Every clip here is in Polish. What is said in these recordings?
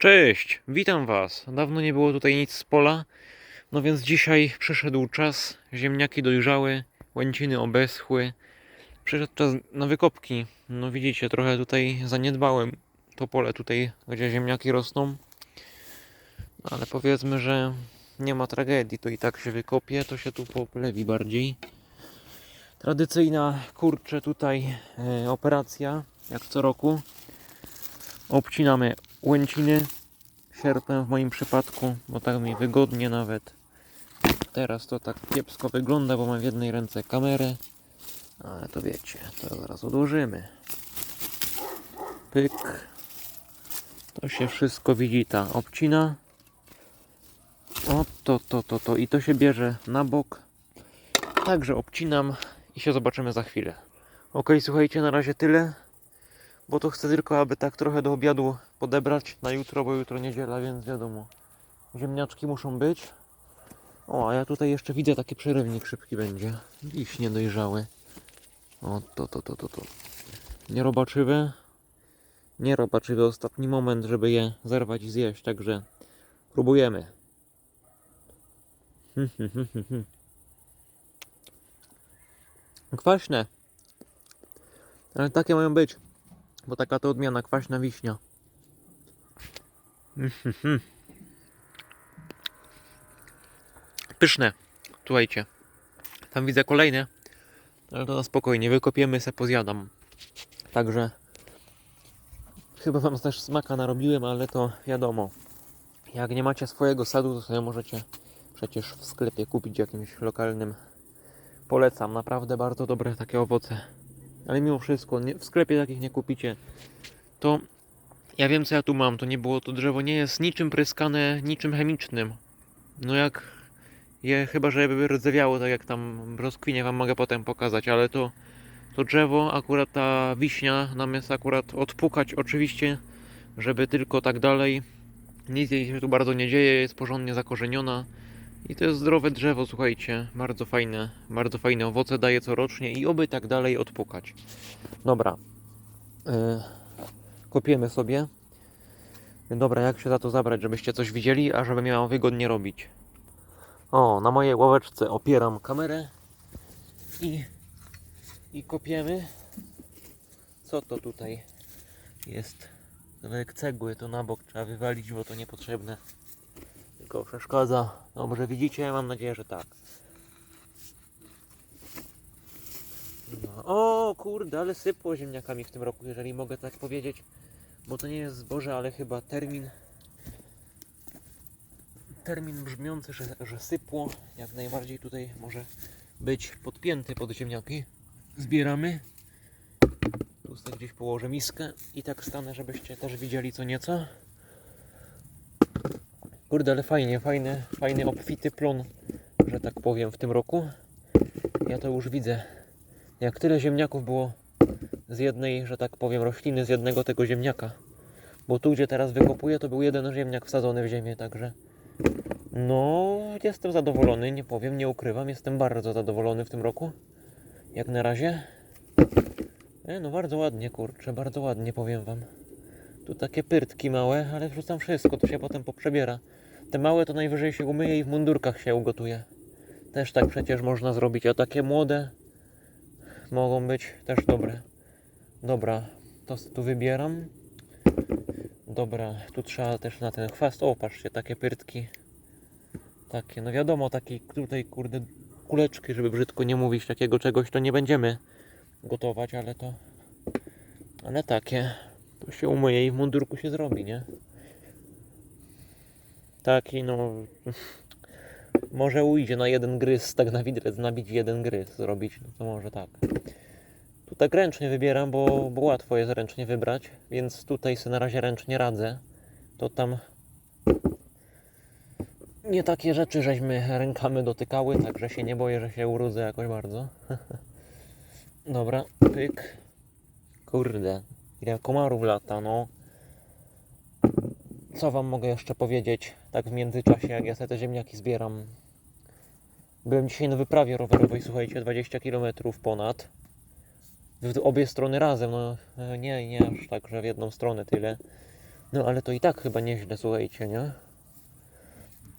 Cześć, witam Was. Dawno nie było tutaj nic z pola, no więc dzisiaj przyszedł czas. Ziemniaki dojrzały, łęciny obeschły. Przyszedł czas na wykopki. No widzicie, trochę tutaj zaniedbałem to pole tutaj, gdzie ziemniaki rosną. Ale powiedzmy, że nie ma tragedii, to i tak się wykopie, to się tu poplewi bardziej. Tradycyjna, kurczę, tutaj e, operacja, jak co roku. Obcinamy łęciny sierpem w moim przypadku, bo tak mi wygodnie nawet. Teraz to tak kiepsko wygląda, bo mam w jednej ręce kamerę, ale to wiecie, to zaraz odłożymy. Pyk. To się wszystko widzi, ta obcina. O, to, to, to, to. I to się bierze na bok. Także obcinam i się zobaczymy za chwilę. Ok, słuchajcie, na razie tyle bo to chcę tylko, aby tak trochę do obiadu podebrać na jutro, bo jutro niedziela, więc wiadomo. Ziemniaczki muszą być. O, a ja tutaj jeszcze widzę taki przerywnik szybki będzie. Wiśnie dojrzały. O, to, to, to, to, to. Nierobaczywe. Nierobaczywy ostatni moment, żeby je zerwać i zjeść, także próbujemy. Kwaśne. Ale takie mają być. Bo taka to odmiana, kwaśna wiśnia. Pyszne. Słuchajcie. Tam widzę kolejne. Ale to na spokojnie. Wykopiemy se, pozjadam. Także chyba wam też smaka narobiłem, ale to wiadomo. Jak nie macie swojego sadu, to sobie możecie przecież w sklepie kupić jakimś lokalnym. Polecam. Naprawdę bardzo dobre takie owoce ale mimo wszystko nie, w sklepie takich nie kupicie. To ja wiem co ja tu mam, to nie było to drzewo nie jest niczym pryskane, niczym chemicznym. No jak je chyba żeby rdzewiało, tak jak tam rozkwinie wam mogę potem pokazać, ale to to drzewo, akurat ta wiśnia nam jest akurat odpukać oczywiście, żeby tylko tak dalej. Nic jej się tu bardzo nie dzieje, jest porządnie zakorzeniona. I to jest zdrowe drzewo, słuchajcie, bardzo fajne, bardzo fajne owoce daje corocznie i oby tak dalej odpukać. Dobra, yy, kopiemy sobie. Dobra, jak się za to zabrać, żebyście coś widzieli, a żeby miało wygodnie robić. O, na mojej ławeczce opieram kamerę i, i kopiemy. Co to tutaj jest? Kawałek cegły, to na bok trzeba wywalić, bo to niepotrzebne tylko przeszkadza. Dobrze widzicie? Mam nadzieję, że tak. No. O kurde, ale sypło ziemniakami w tym roku, jeżeli mogę tak powiedzieć. Bo to nie jest zboże, ale chyba termin termin brzmiący, że, że sypło. Jak najbardziej tutaj może być podpięty pod ziemniaki. Zbieramy. Tu sobie gdzieś położę miskę i tak stanę, żebyście też widzieli co nieco. Kurde, ale fajnie, fajny, fajny obfity plon, że tak powiem, w tym roku. Ja to już widzę. Jak tyle ziemniaków było z jednej, że tak powiem, rośliny, z jednego tego ziemniaka. Bo tu, gdzie teraz wykopuję, to był jeden ziemniak wsadzony w ziemię, także... No, jestem zadowolony, nie powiem, nie ukrywam. Jestem bardzo zadowolony w tym roku. Jak na razie. E, no bardzo ładnie, kurczę, bardzo ładnie, powiem wam. Tu takie pyrtki małe, ale wrzucam wszystko, to się potem poprzebiera. Te małe to najwyżej się umyje i w mundurkach się ugotuje. Też tak przecież można zrobić, a takie młode mogą być też dobre. Dobra, to tu wybieram. Dobra, tu trzeba też na ten chwast. O, patrzcie, takie pyrtki. Takie, no wiadomo, takie tutaj kurde kuleczki, żeby brzydko nie mówić takiego czegoś, to nie będziemy gotować, ale to ale takie to się umyje i w mundurku się zrobi, nie? Taki no może ujdzie na jeden gryz, tak na widrec nabić jeden gryz zrobić, no to może tak. Tu tak ręcznie wybieram, bo, bo łatwo jest ręcznie wybrać, więc tutaj sobie na razie ręcznie radzę. To tam nie takie rzeczy żeśmy rękami dotykały, także się nie boję, że się urudzę jakoś bardzo. Dobra, pyk. Kurde, ile komarów lata, no. Co wam mogę jeszcze powiedzieć, tak w międzyczasie, jak ja sobie te ziemniaki zbieram. Byłem dzisiaj na wyprawie rowerowej, słuchajcie, 20 km ponad. W obie strony razem, no nie, nie aż tak, że w jedną stronę tyle. No ale to i tak chyba nieźle, słuchajcie, nie?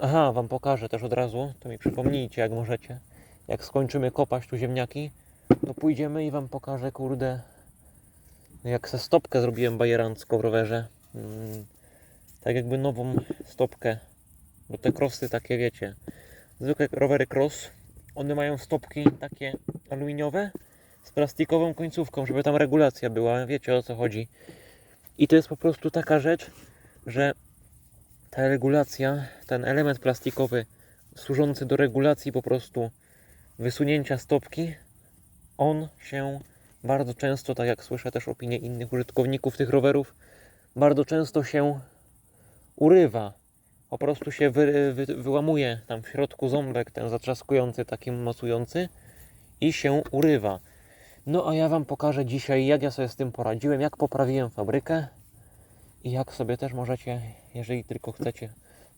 Aha, wam pokażę też od razu, to mi przypomnijcie jak możecie. Jak skończymy kopać tu ziemniaki, to pójdziemy i wam pokażę, kurde, jak se stopkę zrobiłem bajerancko w rowerze. Mm, tak jakby nową stopkę, bo te crossy takie, wiecie, zwykłe rowery cross, one mają stopki takie aluminiowe z plastikową końcówką, żeby tam regulacja była, wiecie o co chodzi. I to jest po prostu taka rzecz, że ta regulacja, ten element plastikowy służący do regulacji po prostu wysunięcia stopki, on się bardzo często, tak jak słyszę też opinie innych użytkowników tych rowerów, bardzo często się urywa. Po prostu się wy, wy, wyłamuje tam w środku ząbek, ten zatrzaskujący, taki mocujący i się urywa. No a ja Wam pokażę dzisiaj, jak ja sobie z tym poradziłem, jak poprawiłem fabrykę i jak sobie też możecie, jeżeli tylko chcecie,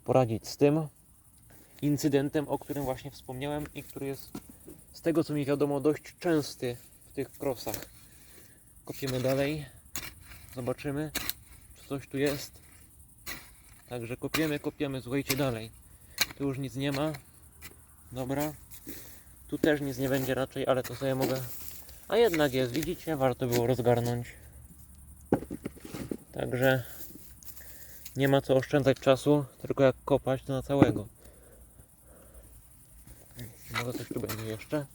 poradzić z tym incydentem, o którym właśnie wspomniałem i który jest z tego co mi wiadomo dość częsty w tych crossach. Kopiemy dalej, zobaczymy, czy coś tu jest. Także kopiemy, kopiemy, słuchajcie dalej. Tu już nic nie ma. Dobra. Tu też nic nie będzie raczej, ale to sobie mogę. A jednak jest, widzicie, warto było rozgarnąć. Także nie ma co oszczędzać czasu, tylko jak kopać to na całego. Może coś tu będzie jeszcze,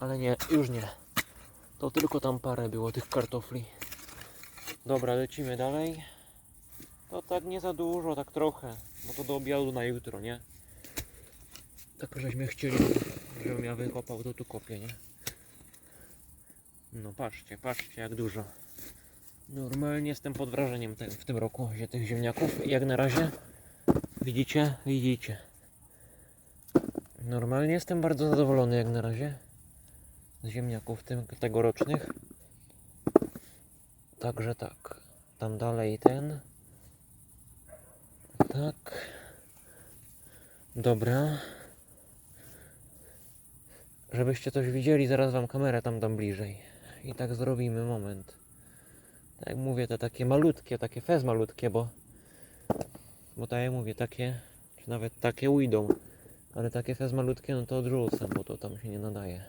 ale nie, już nie. To tylko tam parę było tych kartofli. Dobra, lecimy dalej. To tak nie za dużo, tak trochę, bo to do obiadu na jutro, nie? Tak żeśmy chcieli, żebym ja wykopał, to tu kopię, nie? No patrzcie, patrzcie jak dużo. Normalnie jestem pod wrażeniem te, w tym roku się tych ziemniaków. Jak na razie widzicie, widzicie. Normalnie jestem bardzo zadowolony jak na razie z ziemniaków tym, tegorocznych. Także tak. Tam dalej ten. Tak. Dobra. Żebyście coś widzieli, zaraz wam kamerę tam dam bliżej. I tak zrobimy, moment. Tak jak mówię, te takie malutkie, takie fez malutkie, bo bo tak jak mówię, takie, czy nawet takie ujdą. Ale takie fez malutkie, no to odrzucam, bo to tam się nie nadaje.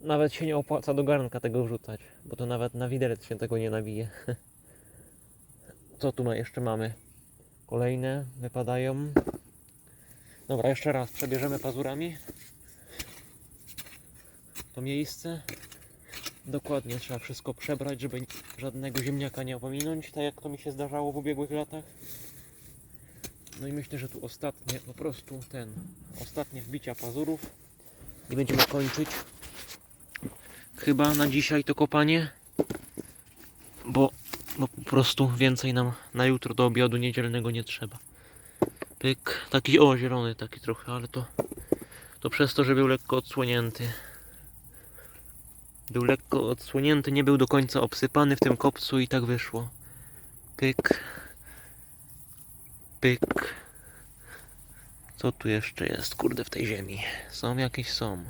Nawet się nie opłaca do garnka tego wrzucać, bo to nawet na widelec się tego nie nawije. Co tu jeszcze mamy? Kolejne wypadają. Dobra, jeszcze raz przebierzemy pazurami to miejsce. Dokładnie trzeba wszystko przebrać, żeby żadnego ziemniaka nie opominąć, tak jak to mi się zdarzało w ubiegłych latach. No i myślę, że tu ostatnie, po prostu ten, ostatnie wbicia pazurów i będziemy kończyć. Chyba na dzisiaj to kopanie, bo, bo po prostu więcej nam na jutro do obiadu niedzielnego nie trzeba. Pyk, taki o zielony taki trochę, ale to, to przez to, że był lekko odsłonięty. Był lekko odsłonięty, nie był do końca obsypany w tym kopcu i tak wyszło. Pyk. Pyk. Co tu jeszcze jest, kurde, w tej ziemi? Są jakieś są.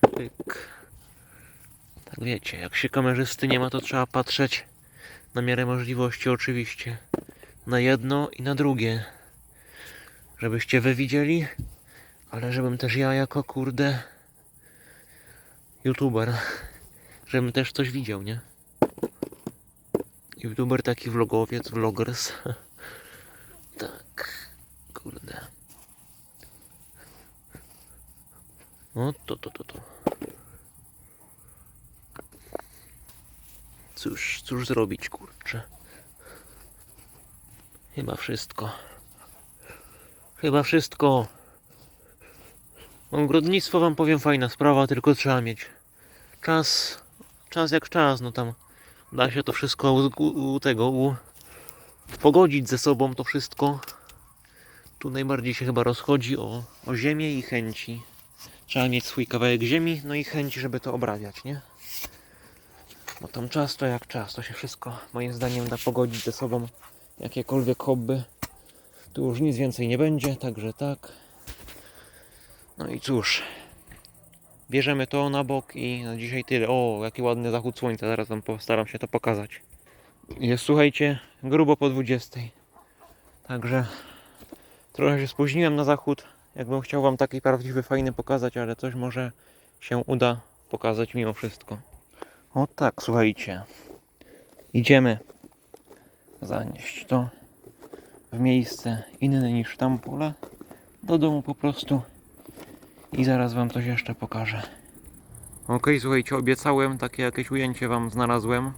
Pyk. Tak wiecie, jak się kamerzysty nie ma, to trzeba patrzeć na miarę możliwości oczywiście. Na jedno i na drugie. Żebyście wy widzieli, ale żebym też ja jako kurde youtuber żebym też coś widział, nie? YouTuber taki vlogowiec, vloggers. tak, kurde. No to, to, to, to. Cóż, cóż zrobić, kurczę. Chyba wszystko. Chyba wszystko. Ogrodnictwo wam powiem fajna sprawa, tylko trzeba mieć czas czas jak czas, no tam da się to wszystko u, u, tego u, pogodzić ze sobą to wszystko. Tu najbardziej się chyba rozchodzi o, o ziemię i chęci. Trzeba mieć swój kawałek ziemi, no i chęci, żeby to obrabiać, nie? Bo tam czas to jak czas, to się wszystko moim zdaniem da pogodzić ze sobą. Jakiekolwiek hobby. Tu już nic więcej nie będzie, także tak. No i cóż, Bierzemy to na bok i na dzisiaj tyle. O, jaki ładny zachód słońca, zaraz wam postaram się to pokazać. Jest, słuchajcie, grubo po 20. Także trochę się spóźniłem na zachód. Jakbym chciał Wam taki prawdziwy, fajny pokazać, ale coś może się uda pokazać mimo wszystko. O tak, słuchajcie. Idziemy zanieść to w miejsce inne niż tam pole. Do domu po prostu. I zaraz Wam coś jeszcze pokażę. Okej, słuchajcie, obiecałem, takie jakieś ujęcie Wam znalazłem.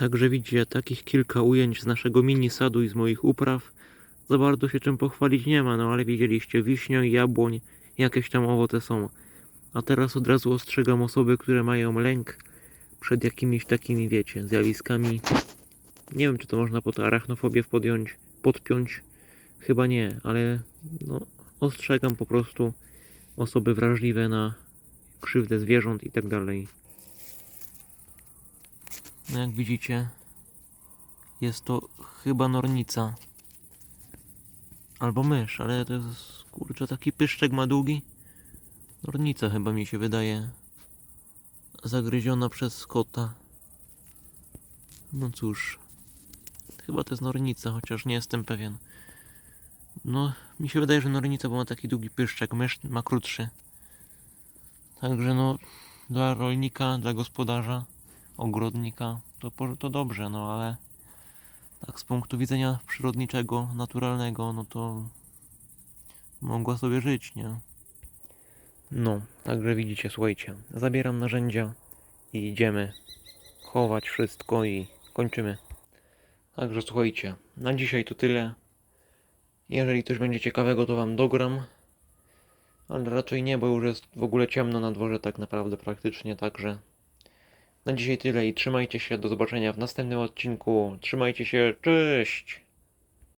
Także widzicie, takich kilka ujęć z naszego mini sadu i z moich upraw. Za bardzo się czym pochwalić nie ma, no ale widzieliście, wiśnia i jabłoń, jakieś tam owoce są. A teraz od razu ostrzegam osoby, które mają lęk przed jakimiś takimi, wiecie, zjawiskami. Nie wiem, czy to można pod arachnofobię podjąć, podpiąć. Chyba nie, ale no, ostrzegam po prostu osoby wrażliwe na krzywdę zwierząt i tak dalej. No jak widzicie, jest to chyba nornica. Albo mysz, ale to jest, kurczę, taki pyszczek ma długi. Nornica chyba mi się wydaje. Zagryziona przez kota. No cóż. Chyba to jest nornica, chociaż nie jestem pewien. No, mi się wydaje, że nornica, bo ma taki długi pyszczek. Mysz ma krótszy. Także no, dla rolnika, dla gospodarza, ogrodnika, to, to dobrze, no ale tak z punktu widzenia przyrodniczego, naturalnego, no to mogła sobie żyć, nie? No, także widzicie, słuchajcie, zabieram narzędzia i idziemy chować wszystko i kończymy. Także słuchajcie, na dzisiaj to tyle. Jeżeli coś będzie ciekawego, to wam dogram. Ale raczej nie, bo już jest w ogóle ciemno na dworze tak naprawdę praktycznie, także na dzisiaj tyle i trzymajcie się, do zobaczenia w następnym odcinku. Trzymajcie się, cześć!